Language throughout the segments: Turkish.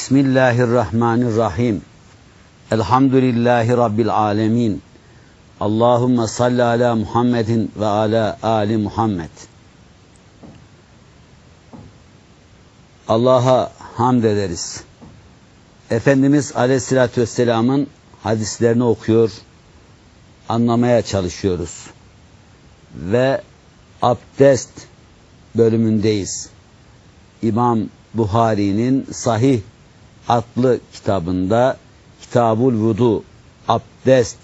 Bismillahirrahmanirrahim. Elhamdülillahi Rabbil alemin. Allahümme salli ala Muhammedin ve ala Ali Muhammed. Allah'a hamd ederiz. Efendimiz Aleyhisselatü Vesselam'ın hadislerini okuyor, anlamaya çalışıyoruz. Ve abdest bölümündeyiz. İmam Buhari'nin Sahih adlı kitabında Kitabul Vudu Abdest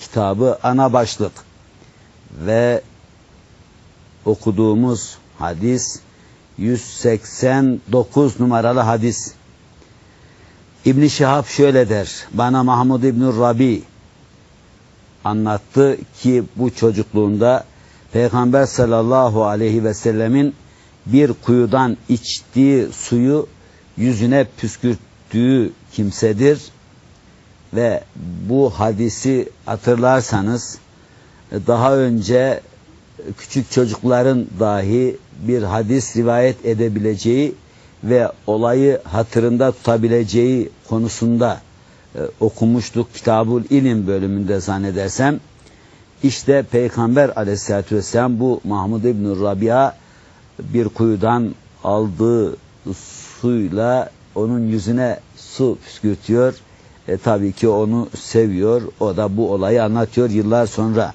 kitabı ana başlık ve okuduğumuz hadis 189 numaralı hadis. İbn Şihab şöyle der. Bana Mahmud İbn Rabi anlattı ki bu çocukluğunda Peygamber sallallahu aleyhi ve sellemin bir kuyudan içtiği suyu yüzüne püskürttüğü kimsedir ve bu hadisi hatırlarsanız daha önce küçük çocukların dahi bir hadis rivayet edebileceği ve olayı hatırında tutabileceği konusunda e, okumuştuk Kitabul İlim bölümünde zannedersem. İşte Peygamber aleyhissalatü vesselam bu Mahmud İbn Rabia bir kuyudan aldığı suyla onun yüzüne su püskürtüyor. E, tabii ki onu seviyor. O da bu olayı anlatıyor yıllar sonra.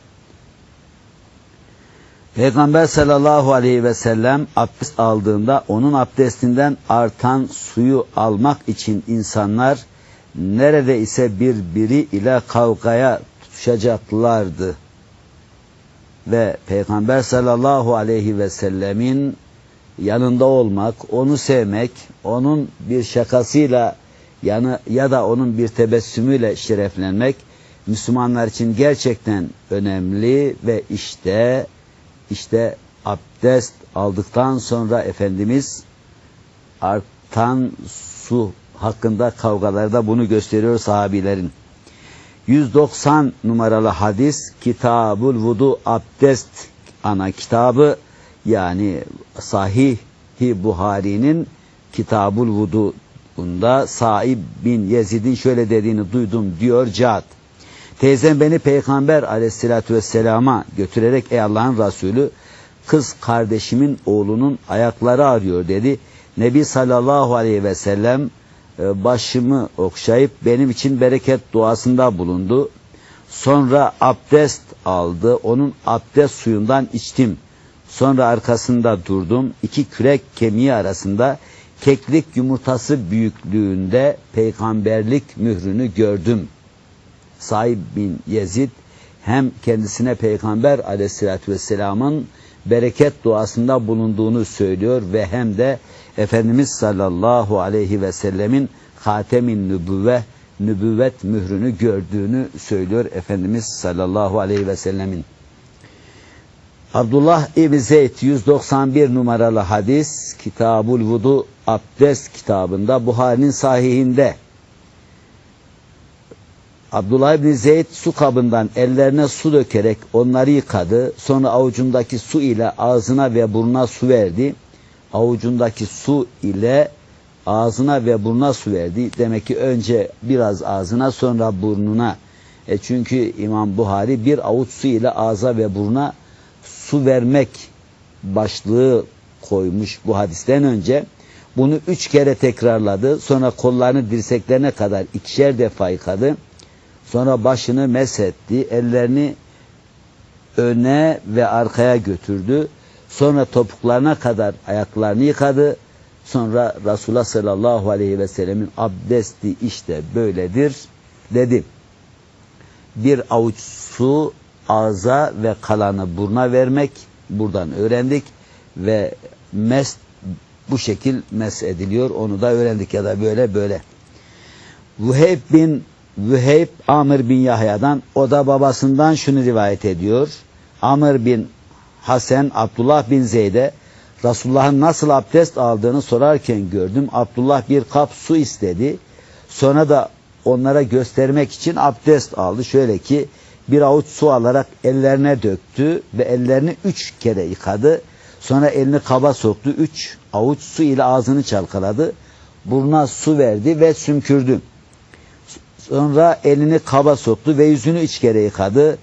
Peygamber sallallahu aleyhi ve sellem abdest aldığında onun abdestinden artan suyu almak için insanlar nerede ise birbiri ile kavgaya tutuşacaklardı. Ve Peygamber sallallahu aleyhi ve sellemin yanında olmak, onu sevmek, onun bir şakasıyla yanı ya da onun bir tebessümüyle şereflenmek Müslümanlar için gerçekten önemli ve işte işte abdest aldıktan sonra Efendimiz artan su hakkında kavgalarda bunu gösteriyor sahabilerin. 190 numaralı hadis Kitabul Vudu Abdest ana kitabı yani Sahih Buhari'nin Kitabul Vudu Bunda Saib bin Yezid'in şöyle dediğini duydum diyor Cad. Teyzem beni Peygamber aleyhissalatü vesselama götürerek ey Allah'ın Resulü kız kardeşimin oğlunun ayakları ağrıyor dedi. Nebi sallallahu aleyhi ve sellem e, başımı okşayıp benim için bereket duasında bulundu. Sonra abdest aldı. Onun abdest suyundan içtim. Sonra arkasında durdum. İki kürek kemiği arasında keklik yumurtası büyüklüğünde peygamberlik mührünü gördüm. Saib bin Yezid hem kendisine peygamber aleyhissalatü vesselamın bereket duasında bulunduğunu söylüyor ve hem de Efendimiz sallallahu aleyhi ve sellemin hatemin nübüvve nübüvvet mührünü gördüğünü söylüyor Efendimiz sallallahu aleyhi ve sellemin. Abdullah İbni Zeyd 191 numaralı hadis Kitabul Vudu Abdest kitabında Buhari'nin sahihinde Abdullah İbni Zeyd su kabından ellerine su dökerek onları yıkadı. Sonra avucundaki su ile ağzına ve burnuna su verdi. Avucundaki su ile ağzına ve burnuna su verdi. Demek ki önce biraz ağzına sonra burnuna. E çünkü İmam Buhari bir avuç su ile ağza ve buruna su vermek başlığı koymuş bu hadisten önce. Bunu üç kere tekrarladı. Sonra kollarını dirseklerine kadar ikişer defa yıkadı. Sonra başını mesetti. Ellerini öne ve arkaya götürdü. Sonra topuklarına kadar ayaklarını yıkadı. Sonra Resulullah sallallahu aleyhi ve sellemin abdesti işte böyledir dedi. Bir avuç su ağza ve kalanı buruna vermek buradan öğrendik ve mest bu şekil mes ediliyor. Onu da öğrendik ya da böyle böyle. Vüheyb bin Vüheyb Amr bin Yahya'dan o da babasından şunu rivayet ediyor. Amr bin Hasan Abdullah bin Zeyd'e Resulullah'ın nasıl abdest aldığını sorarken gördüm. Abdullah bir kap su istedi. Sonra da onlara göstermek için abdest aldı. Şöyle ki bir avuç su alarak ellerine döktü ve ellerini üç kere yıkadı. Sonra elini kaba soktu. Üç avuç su ile ağzını çalkaladı. Burnuna su verdi ve sümkürdü. Sonra elini kaba soktu ve yüzünü üç kere yıkadı.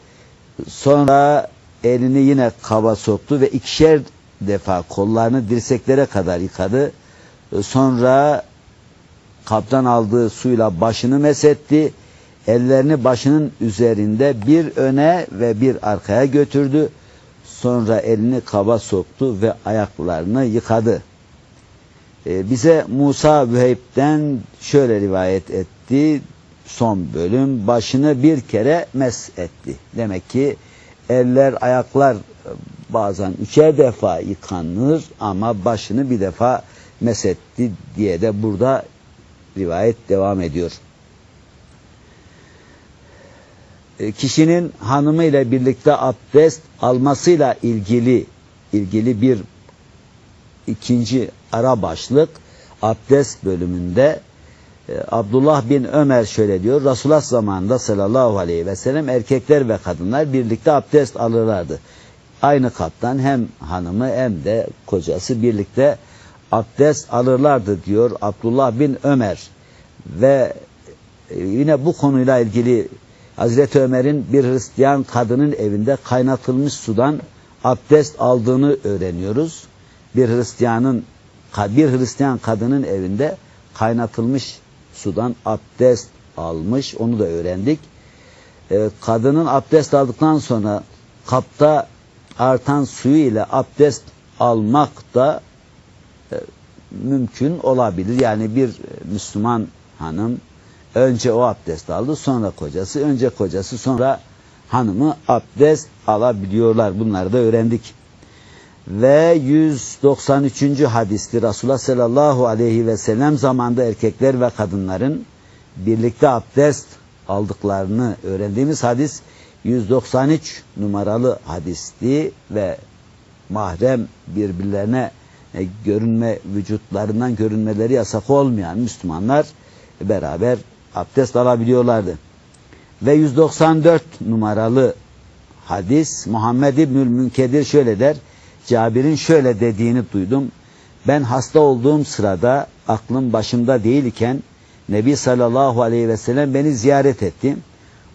Sonra elini yine kaba soktu ve ikişer defa kollarını dirseklere kadar yıkadı. Sonra kaptan aldığı suyla başını mesetti. Ellerini başının üzerinde bir öne ve bir arkaya götürdü. Sonra elini kaba soktu ve ayaklarını yıkadı. Ee, bize Musa Vüheyb'den şöyle rivayet etti. Son bölüm başını bir kere mes etti. Demek ki eller, ayaklar bazen üçer defa yıkanır ama başını bir defa mesetti diye de burada rivayet devam ediyor. E, Kişinin hanımı ile birlikte abdest almasıyla ilgili ilgili bir ikinci ara başlık abdest bölümünde e, Abdullah bin Ömer şöyle diyor. Resulullah zamanında sallallahu aleyhi ve sellem erkekler ve kadınlar birlikte abdest alırlardı. Aynı kaptan hem hanımı hem de kocası birlikte abdest alırlardı diyor Abdullah bin Ömer. Ve e, yine bu konuyla ilgili Hazreti Ömer'in bir Hristiyan kadının evinde kaynatılmış sudan abdest aldığını öğreniyoruz. Bir Hristiyanın bir Hristiyan kadının evinde kaynatılmış sudan abdest almış. Onu da öğrendik. Ee, kadının abdest aldıktan sonra kapta artan suyu ile abdest almak da e, mümkün olabilir. Yani bir Müslüman hanım önce o abdest aldı sonra kocası, önce kocası sonra hanımı abdest alabiliyorlar. Bunları da öğrendik. Ve 193. hadisli Resulullah sallallahu aleyhi ve sellem zamanda erkekler ve kadınların birlikte abdest aldıklarını öğrendiğimiz hadis 193 numaralı hadisti ve mahrem birbirlerine e, görünme vücutlarından görünmeleri yasak olmayan Müslümanlar beraber abdest alabiliyorlardı. Ve 194 numaralı hadis Muhammed İbnül Münkedir şöyle der. Cabir'in şöyle dediğini duydum. Ben hasta olduğum sırada aklım başımda değilken Nebi sallallahu aleyhi ve sellem beni ziyaret etti.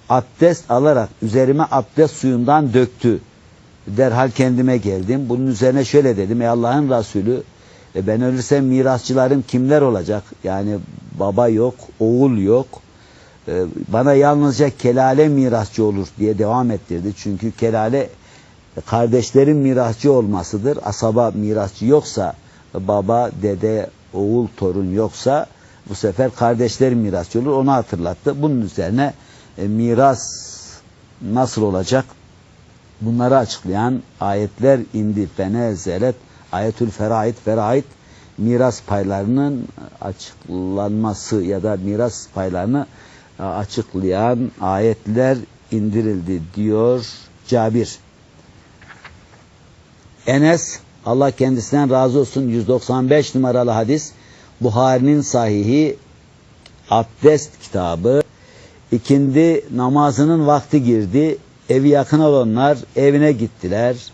Abdest alarak üzerime abdest suyundan döktü. Derhal kendime geldim. Bunun üzerine şöyle dedim. Ey Allah'ın Resulü e ben ölürsem mirasçılarım kimler olacak? Yani baba yok, oğul yok. E, bana yalnızca kelale mirasçı olur diye devam ettirdi. Çünkü kelale kardeşlerin mirasçı olmasıdır. Asaba mirasçı yoksa baba, dede, oğul, torun yoksa bu sefer kardeşlerin mirasçı olur. Onu hatırlattı. Bunun üzerine e, miras nasıl olacak? Bunları açıklayan ayetler indi. Fenezelet ayetül feraid feraid miras paylarının açıklanması ya da miras paylarını açıklayan ayetler indirildi diyor Cabir. Enes Allah kendisinden razı olsun 195 numaralı hadis Buhari'nin sahihi abdest kitabı ikindi namazının vakti girdi evi yakın olanlar evine gittiler e,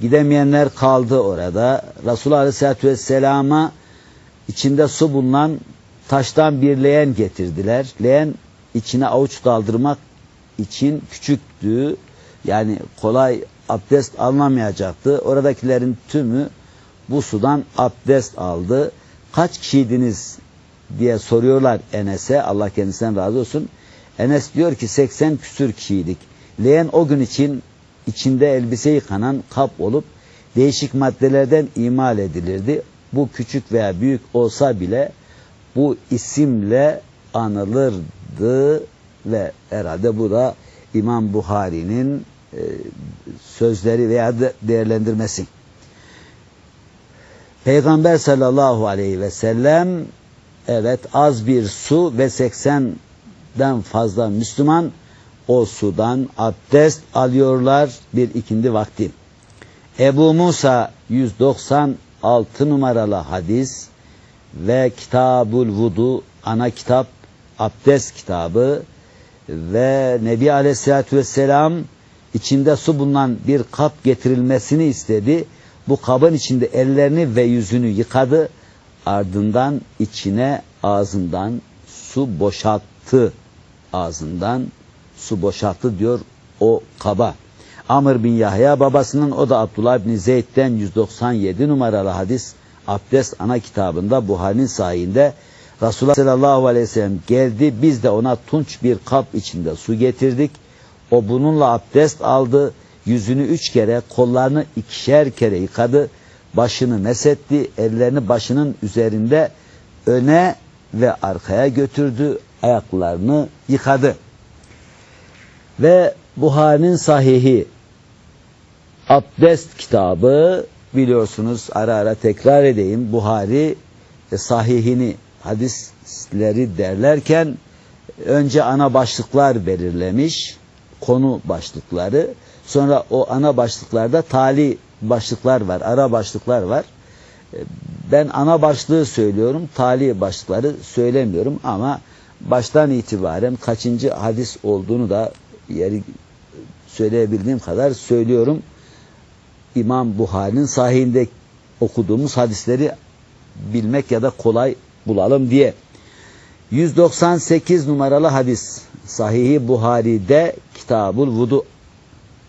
gidemeyenler kaldı orada Resulullah Aleyhisselatü Vesselam'a içinde su bulunan taştan bir leğen getirdiler leğen içine avuç daldırmak için küçüktü yani kolay abdest alınamayacaktı. Oradakilerin tümü bu sudan abdest aldı. Kaç kişiydiniz diye soruyorlar Enes'e. Allah kendisinden razı olsun. Enes diyor ki 80 küsür kişiydik. Leğen o gün için içinde elbise yıkanan kap olup değişik maddelerden imal edilirdi. Bu küçük veya büyük olsa bile bu isimle anılırdı ve herhalde bu da İmam Buhari'nin e, sözleri veya de değerlendirmesi. Peygamber sallallahu aleyhi ve sellem evet az bir su ve 80'den fazla Müslüman o sudan abdest alıyorlar bir ikindi vakti. Ebu Musa 196 numaralı hadis ve Kitabul Vudu ana kitap abdest kitabı ve Nebi Aleyhisselatü Vesselam içinde su bulunan bir kap getirilmesini istedi. Bu kabın içinde ellerini ve yüzünü yıkadı. Ardından içine ağzından su boşalttı. Ağzından su boşalttı diyor o kaba. Amr bin Yahya babasının o da Abdullah bin Zeyd'den 197 numaralı hadis abdest ana kitabında Buhari'nin sahihinde Resulullah sallallahu aleyhi ve sellem geldi biz de ona tunç bir kap içinde su getirdik. O bununla abdest aldı. Yüzünü üç kere, kollarını ikişer kere yıkadı. Başını mesetti, ellerini başının üzerinde öne ve arkaya götürdü. Ayaklarını yıkadı. Ve Buhari'nin sahihi abdest kitabı biliyorsunuz ara ara tekrar edeyim. Buhari e, sahihini hadisleri derlerken önce ana başlıklar belirlemiş. Konu başlıkları. Sonra o ana başlıklarda tali başlıklar var. Ara başlıklar var. E, Ben ana başlığı söylüyorum. Tali başlıkları söylemiyorum ama baştan itibaren kaçıncı hadis olduğunu da yeri söyleyebildiğim kadar söylüyorum. İmam Buhari'nin sahihinde okuduğumuz hadisleri bilmek ya da kolay bulalım diye. 198 numaralı hadis Sahih-i Buhari'de Kitabul Vudu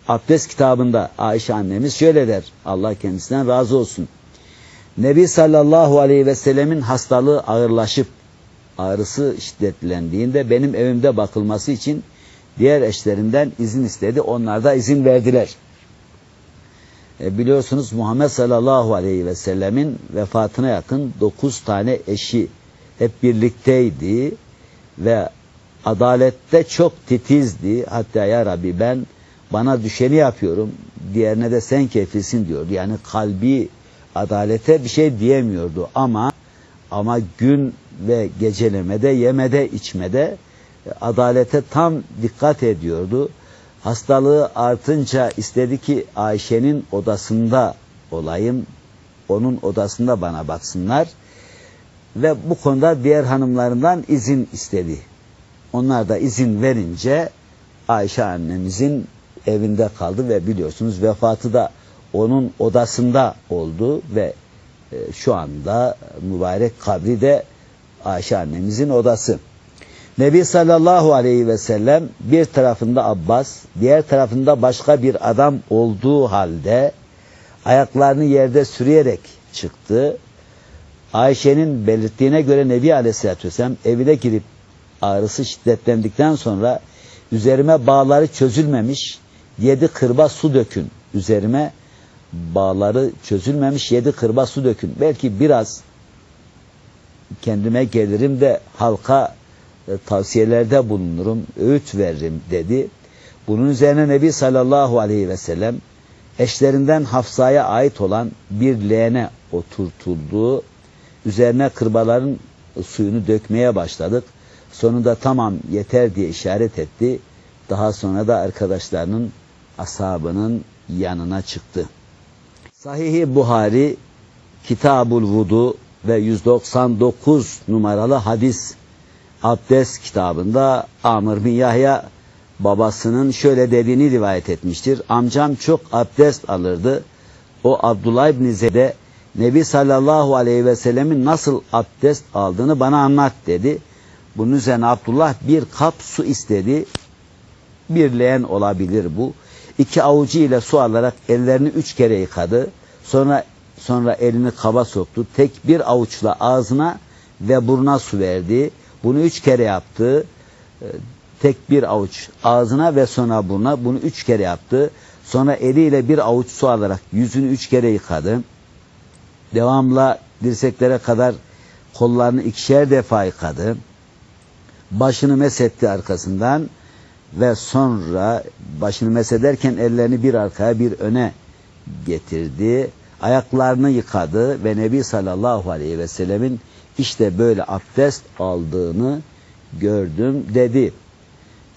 abdest kitabında Ayşe annemiz şöyle der. Allah kendisinden razı olsun. Nebi sallallahu aleyhi ve sellemin hastalığı ağırlaşıp ağrısı şiddetlendiğinde benim evimde bakılması için diğer eşlerinden izin istedi. Onlar da izin verdiler. E, biliyorsunuz Muhammed sallallahu aleyhi ve sellemin vefatına yakın dokuz tane eşi hep birlikteydi ve adalette çok titizdi. Hatta ya Rabbi ben bana düşeni yapıyorum, diğerine de sen kefilsin diyordu. Yani kalbi adalete bir şey diyemiyordu ama ama gün ve gecelemede, yemede, içmede adalete tam dikkat ediyordu. Hastalığı artınca istedi ki Ayşe'nin odasında olayım, onun odasında bana baksınlar ve bu konuda diğer hanımlarından izin istedi. Onlar da izin verince Ayşe annemizin evinde kaldı ve biliyorsunuz vefatı da onun odasında oldu ve e, şu anda mübarek kabri de Ayşe annemizin odası. Nebi sallallahu aleyhi ve sellem bir tarafında Abbas, diğer tarafında başka bir adam olduğu halde ayaklarını yerde sürüyerek çıktı. Ayşe'nin belirttiğine göre Nebi aleyhissalatü vesselam evine girip ağrısı şiddetlendikten sonra üzerime bağları çözülmemiş yedi kırba su dökün üzerime bağları çözülmemiş yedi kırba su dökün. Belki biraz kendime gelirim de halka tavsiyelerde bulunurum, öğüt veririm dedi. Bunun üzerine Nebi sallallahu aleyhi ve sellem eşlerinden Hafsa'ya ait olan bir leğene oturtuldu. Üzerine kırbaların suyunu dökmeye başladık. Sonunda tamam yeter diye işaret etti. Daha sonra da arkadaşlarının ashabının yanına çıktı. Sahih-i Buhari Kitabul Vudu ve 199 numaralı hadis abdest kitabında Amr bin Yahya babasının şöyle dediğini rivayet etmiştir. Amcam çok abdest alırdı. O Abdullah İbni Zeyd'e Nebi sallallahu aleyhi ve sellemin nasıl abdest aldığını bana anlat dedi. Bunun üzerine Abdullah bir kap su istedi. Bir leğen olabilir bu. İki avucu ile su alarak ellerini üç kere yıkadı. Sonra sonra elini kaba soktu. Tek bir avuçla ağzına ve burnuna su verdi. Bunu üç kere yaptı. Ee, tek bir avuç ağzına ve sonra burnuna. Bunu üç kere yaptı. Sonra eliyle bir avuç su alarak yüzünü üç kere yıkadı. Devamla dirseklere kadar kollarını ikişer defa yıkadı. Başını mesetti arkasından ve sonra başını mesederken ellerini bir arkaya bir öne getirdi. Ayaklarını yıkadı ve Nebi sallallahu aleyhi ve sellemin işte böyle abdest aldığını gördüm dedi.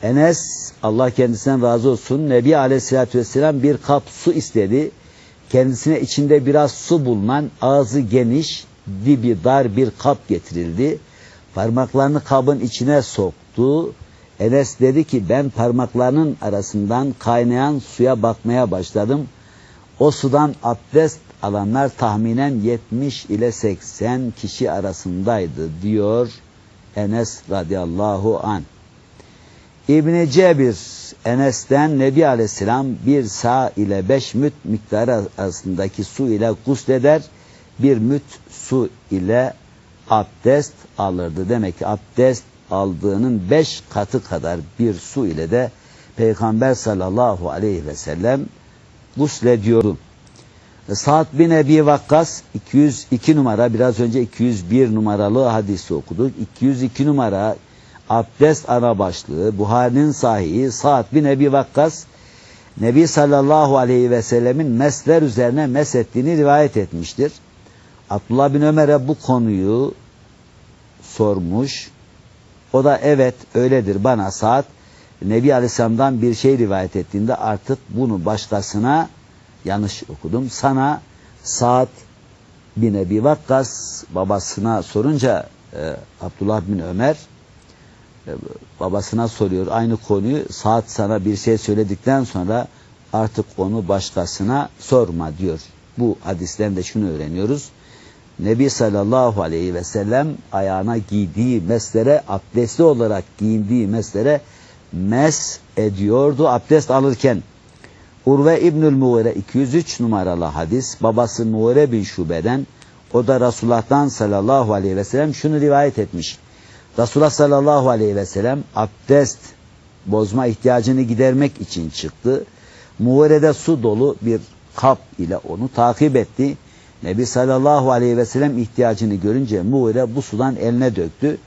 Enes Allah kendisinden razı olsun Nebi aleyhissalatü vesselam bir kap su istedi. Kendisine içinde biraz su bulunan ağzı geniş dibi dar bir kap getirildi. Parmaklarını kabın içine soktu. Enes dedi ki ben parmaklarının arasından kaynayan suya bakmaya başladım. O sudan abdest alanlar tahminen 70 ile 80 kişi arasındaydı diyor Enes radıyallahu an. İbni Cebir Enes'ten Nebi Aleyhisselam bir sağ ile beş müt miktarı arasındaki su ile gusleder, bir müt su ile abdest alırdı. Demek ki abdest aldığının beş katı kadar bir su ile de Peygamber sallallahu aleyhi ve sellem guslediyordu. Sa'd bin Ebi Vakkas 202 numara biraz önce 201 numaralı hadisi okuduk. 202 numara abdest ana başlığı Buhari'nin sahihi Sa'd bin Ebi Vakkas Nebi sallallahu aleyhi ve sellemin mesler üzerine mesettiğini rivayet etmiştir. Abdullah bin Ömer'e bu konuyu sormuş. O da evet öyledir bana Sa'd Nebi Aleyhisselam'dan bir şey rivayet ettiğinde artık bunu başkasına yanlış okudum. Sana Sa'd bin Ebi Vakkas babasına sorunca e, Abdullah bin Ömer e, babasına soruyor aynı konuyu. Sa'd sana bir şey söyledikten sonra artık onu başkasına sorma diyor. Bu hadisten de şunu öğreniyoruz. Nebi sallallahu aleyhi ve sellem ayağına giydiği meslere, abdestli olarak giyindiği meslere mes ediyordu abdest alırken. Urve İbnül Muğire 203 numaralı hadis babası Muğire bin Şube'den o da Resulullah'tan sallallahu aleyhi ve sellem şunu rivayet etmiş. Resulullah sallallahu aleyhi ve sellem abdest bozma ihtiyacını gidermek için çıktı. Muğire'de su dolu bir kap ile onu takip etti. Nebi sallallahu aleyhi ve sellem ihtiyacını görünce Muğire bu sudan eline döktü.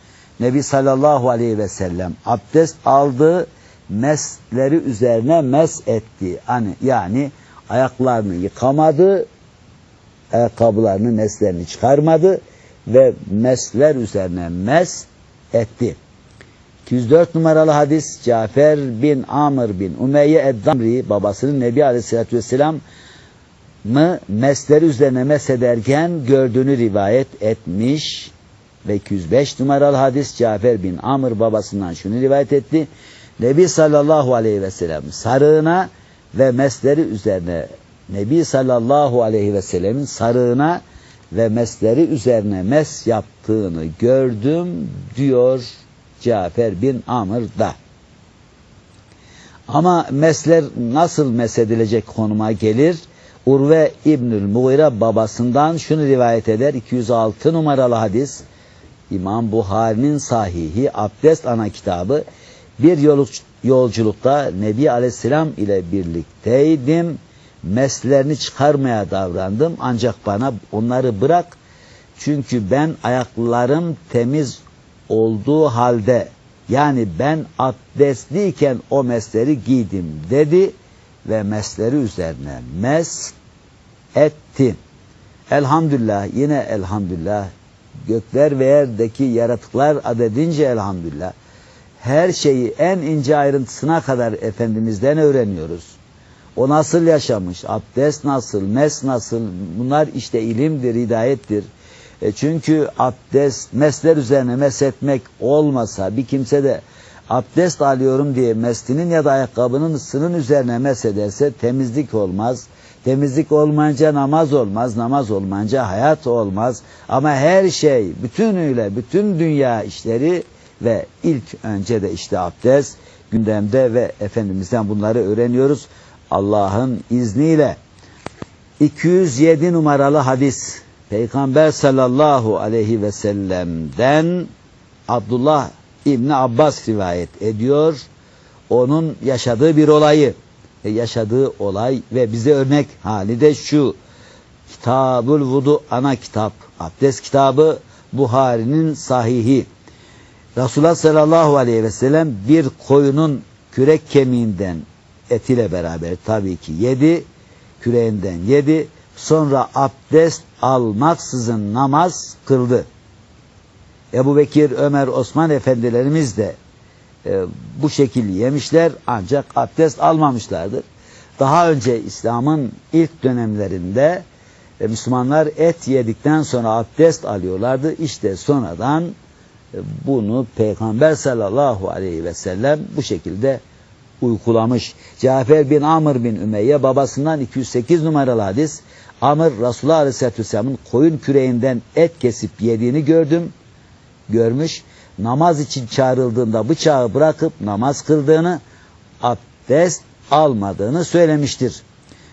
Nebi sallallahu aleyhi ve sellem abdest aldı, mesleri üzerine mes etti. Hani yani ayaklarını yıkamadı, ayakkabılarını, meslerini çıkarmadı ve mesler üzerine mes etti. 204 numaralı hadis Cafer bin Amr bin Umeyye Eddamri babasının Nebi Aleyhisselatü Vesselam mı mesleri üzerine mesederken gördüğünü rivayet etmiş ve 205 numaralı hadis Cafer bin Amr babasından şunu rivayet etti. Nebi sallallahu aleyhi ve sellem sarığına ve mesleri üzerine Nebi sallallahu aleyhi ve sellemin sarığına ve mesleri üzerine mes yaptığını gördüm diyor Cafer bin Amr da. Ama mesler nasıl mesedilecek konuma gelir? Urve İbnül Mughire babasından şunu rivayet eder. 206 numaralı hadis. İmam Buhari'nin sahihi abdest ana kitabı. Bir yolculukta Nebi Aleyhisselam ile birlikteydim. Meslerini çıkarmaya davrandım. Ancak bana onları bırak. Çünkü ben ayaklarım temiz olduğu halde yani ben abdestliyken o mesleri giydim dedi ve mesleri üzerine mes etti. Elhamdülillah yine elhamdülillah gökler ve yerdeki yaratıklar adedince elhamdülillah her şeyi en ince ayrıntısına kadar Efendimiz'den öğreniyoruz. O nasıl yaşamış, abdest nasıl, mes nasıl bunlar işte ilimdir, hidayettir. E çünkü abdest, mesler üzerine mesetmek olmasa bir kimse de abdest alıyorum diye mestinin ya da ayakkabının ısının üzerine mesederse temizlik olmaz. Temizlik olmayınca namaz olmaz, namaz olmayınca hayat olmaz. Ama her şey bütünüyle, bütün dünya işleri ve ilk önce de işte abdest gündemde ve Efendimiz'den bunları öğreniyoruz. Allah'ın izniyle 207 numaralı hadis Peygamber sallallahu aleyhi ve sellem'den Abdullah İbni Abbas rivayet ediyor. Onun yaşadığı bir olayı, e, yaşadığı olay ve bize örnek hali de şu. Kitabul Vudu ana kitap, abdest kitabı Buhari'nin sahihi. Resulullah sallallahu aleyhi ve sellem bir koyunun kürek kemiğinden etiyle beraber tabii ki yedi, küreğinden yedi. Sonra abdest almaksızın namaz kıldı. Ebu Bekir, Ömer, Osman efendilerimiz de e, bu şekil yemişler ancak abdest almamışlardır. Daha önce İslam'ın ilk dönemlerinde e, Müslümanlar et yedikten sonra abdest alıyorlardı. İşte sonradan bunu Peygamber sallallahu aleyhi ve sellem bu şekilde uykulamış. Cafer bin Amr bin Ümeyye babasından 208 numaralı hadis Amr Resulullah Aleyhisselatü Vesselam'ın koyun küreğinden et kesip yediğini gördüm. Görmüş. Namaz için çağrıldığında bıçağı bırakıp namaz kıldığını, abdest almadığını söylemiştir.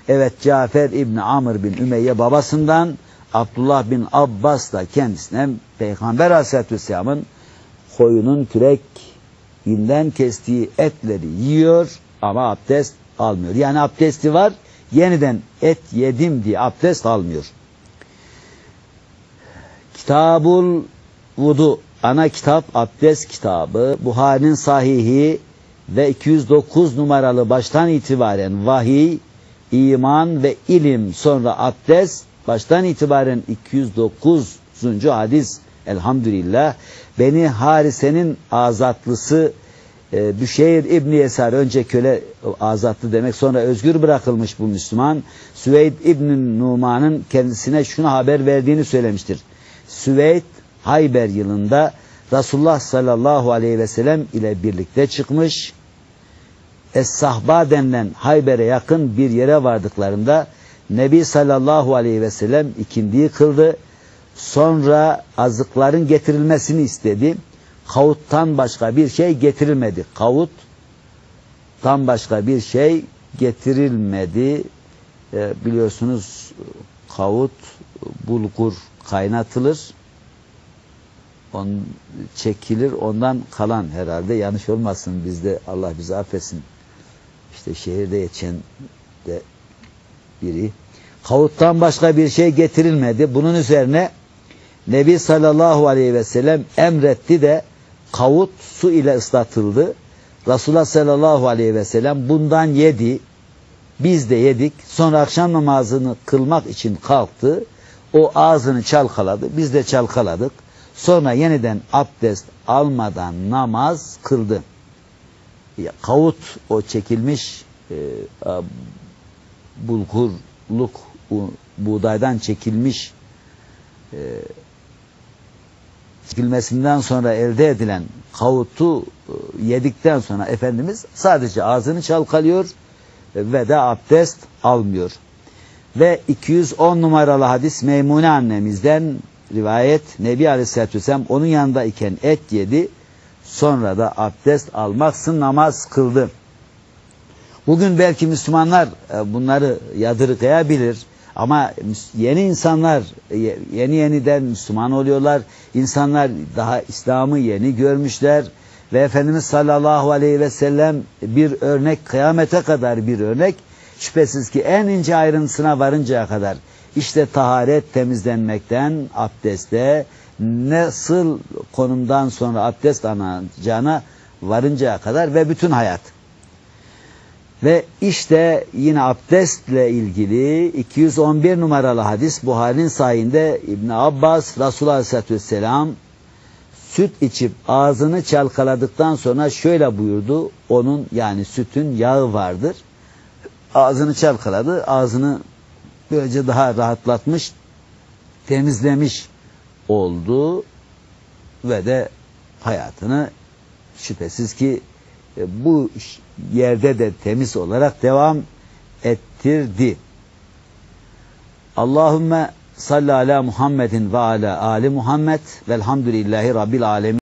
Evet Cafer İbni Amr bin Ümeyye babasından Abdullah bin Abbas da kendisine Peygamber Aleyhisselatü Vesselam'ın koyunun küreğinden kestiği etleri yiyor ama abdest almıyor. Yani abdesti var yeniden et yedim diye abdest almıyor. Kitabul Vudu ana kitap abdest kitabı Buhari'nin sahihi ve 209 numaralı baştan itibaren vahiy, iman ve ilim sonra abdest baştan itibaren 209. hadis elhamdülillah Beni Harise'nin azatlısı e, Büşeyr İbni Yesar önce köle azatlı demek sonra özgür bırakılmış bu Müslüman. Süveyd İbni Numan'ın kendisine şunu haber verdiğini söylemiştir. Süveyd Hayber yılında Resulullah sallallahu aleyhi ve sellem ile birlikte çıkmış. Es-Sahba denilen Hayber'e yakın bir yere vardıklarında Nebi sallallahu aleyhi ve sellem ikindiyi kıldı. Sonra azıkların getirilmesini istedi. Kavuttan başka bir şey getirilmedi. Kavuttan başka bir şey getirilmedi. E, biliyorsunuz kavut bulgur kaynatılır. On, çekilir ondan kalan herhalde yanlış olmasın bizde Allah bizi affetsin. İşte şehirde yetişen de biri. Kavuttan başka bir şey getirilmedi. Bunun üzerine Nebi sallallahu aleyhi ve sellem emretti de kavut su ile ıslatıldı. Resulullah sallallahu aleyhi ve sellem bundan yedi. Biz de yedik. Sonra akşam namazını kılmak için kalktı. O ağzını çalkaladı. Biz de çalkaladık. Sonra yeniden abdest almadan namaz kıldı. Kavut o çekilmiş e, bulgurluk buğdaydan çekilmiş e, çekilmesinden sonra elde edilen kavutu e, yedikten sonra Efendimiz sadece ağzını çalkalıyor ve de abdest almıyor. Ve 210 numaralı hadis Meymune annemizden rivayet Nebi Aleyhisselatü Vesselam onun yanında iken et yedi sonra da abdest almaksın namaz kıldı. Bugün belki Müslümanlar e, bunları yadırgayabilir ama yeni insanlar yeni yeniden Müslüman oluyorlar. İnsanlar daha İslam'ı yeni görmüşler ve Efendimiz sallallahu aleyhi ve sellem bir örnek kıyamete kadar bir örnek şüphesiz ki en ince ayrıntısına varıncaya kadar işte taharet temizlenmekten abdeste nasıl konumdan sonra abdest alınacağına varıncaya kadar ve bütün hayat. Ve işte yine abdestle ilgili 211 numaralı hadis Buhari'nin sayinde İbn Abbas Resulullah Aleyhisselatü Vesselam süt içip ağzını çalkaladıktan sonra şöyle buyurdu. Onun yani sütün yağı vardır. Ağzını çalkaladı. Ağzını böylece daha rahatlatmış, temizlemiş oldu ve de hayatını şüphesiz ki e, bu yerde de temiz olarak devam ettirdi. Allahümme salli ala Muhammedin ve ala ali Muhammed velhamdülillahi rabbil alemin.